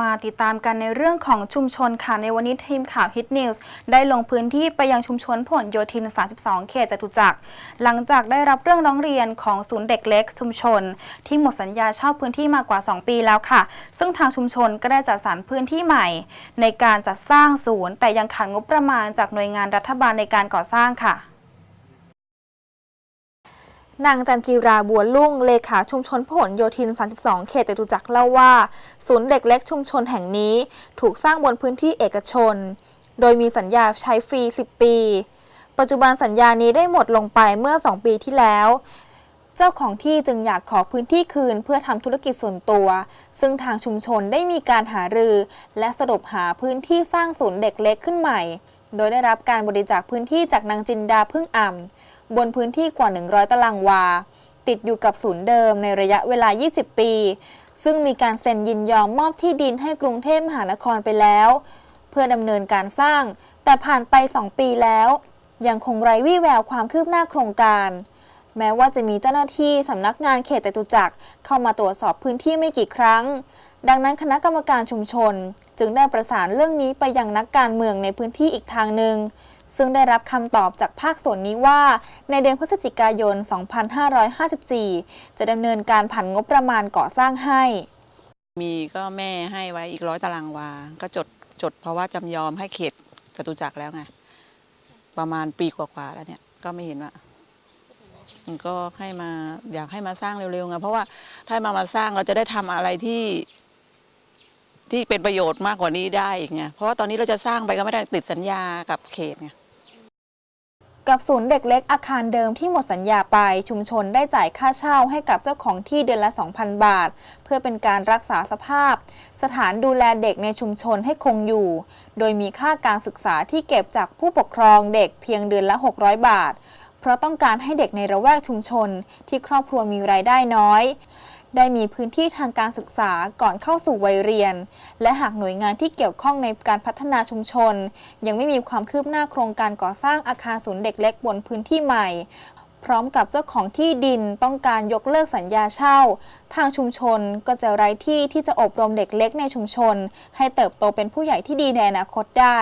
มาติดตามกันในเรื่องของชุมชนค่ะ ในวันนี้ทีมข่าวฮิตนิวส์ได้ลงพื้นที่ไปยังชุมชนผลโยธิน 32 เขตจตุจักร หลังจากได้รับเรื่องร้องเรียนของศูนย์เด็กเล็กชุมชน ที่หมดสัญญาเช่าพื้นที่มากกว่า 2 ปีแล้วค่ะ ซึ่งทางชุมชนก็ได้จัดสรรพื้นที่ใหม่ ในการจัดสร้างศูนย์ แต่ยังขาดงบประมาณจากหน่วยงานรัฐบาลในการก่อสร้างค่ะ นางจันจีราบัวลุ่งเลขาชุมชนพหลโยธิน 32 เขตจตุจักรเล่าว่า ศูนย์เด็กเล็กชุมชนแห่งนี้ถูกสร้างบนพื้นที่เอกชน โดยมีสัญญาใช้ฟรี 10 ปี ปัจจุบันสัญญานี้ได้หมดลงไปเมื่อ 2 ปีที่แล้ว เจ้าของที่จึงอยากขอพื้นที่คืนเพื่อทำธุรกิจส่วนตัว ซึ่งทางชุมชนได้มีการหารือ และสรุปหาพื้นที่สร้างศูนย์เด็กเล็กขึ้นใหม่ โดยได้รับการบริจาคพื้นที่จากนางจินดาพึ่งอ่ำ บนพื้นที่กว่า 100 ตารางวา ติดอยู่กับศูนย์เดิมในระยะเวลา 20 ปี ซึ่งมีการเซ็นยินยอมมอบที่ดินให้กรุงเทพมหานครไปแล้ว เพื่อดำเนินการสร้าง แต่ผ่านไป 2 ปีแล้ว ยังคงไร้วี่แววความคืบหน้าโครงการ แม้ว่าจะมีเจ้าหน้าที่สำนักงานเขตจตุจักรเข้ามาตรวจสอบพื้นที่ไม่กี่ครั้งดังนั้นคณะกรรมการชุมชน จึงได้ประสานเรื่องนี้ไปยังนักการเมืองในพื้นที่อีกทางหนึ่ง ซึ่งได้รับคำตอบจากภาคส่วนนี้ว่า ในเดือนพฤศจิกายน 2554 จะดำเนินการผันงบประมาณก่อสร้างให้ มีก็แม่ให้ไว้อีกร้อยตารางวา ก็จดจดเพราะว่าจำยอมให้เขตจตุจักรแล้วไง ประมาณปีกว่าๆแล้วเนี่ย ก็ไม่เห็นว่าก็ให้มาอยากให้มาสร้างเร็วๆไงเพราะว่าถ้ามามาสร้างเราจะได้ทำอะไรที่ที่เป็นประโยชน์มากกว่านี้ได้อีกไงเพราะว่าตอนนี้เราจะสร้างไปก็ไม่ได้ติดสัญญากับเขตไง กับศูนย์เด็กเล็กอาคารเดิมที่หมดสัญญาไปชุมชนได้จ่ายค่าเช่าให้กับเจ้าของที่เดือนละ 2,000 บาท เพื่อเป็นการรักษาสภาพ สถานดูแลเด็กในชุมชนให้คงอยู่ โดยมีค่าการศึกษาที่เก็บจากผู้ปกครองเด็กเพียงเดือนละ 600 บาท เพราะต้องการให้เด็กในระแวกชุมชนที่ครอบครัวมีรายได้น้อย ได้มีพื้นที่ทางการศึกษาก่อนเข้าสู่วัยเรียน และหากหน่วยงานที่เกี่ยวข้องในการพัฒนาชุมชน ยังไม่มีความคืบหน้าโครงการก่อสร้างอาคารศูนย์เด็กเล็กบนพื้นที่ใหม่ พร้อมกับเจ้าของที่ดินต้องการยกเลิกสัญญาเช่า ทางชุมชนก็จะไร้ที่ที่จะอบรมเด็กเล็กในชุมชน ให้เติบโตเป็นผู้ใหญ่ที่ดีในอนาคตได้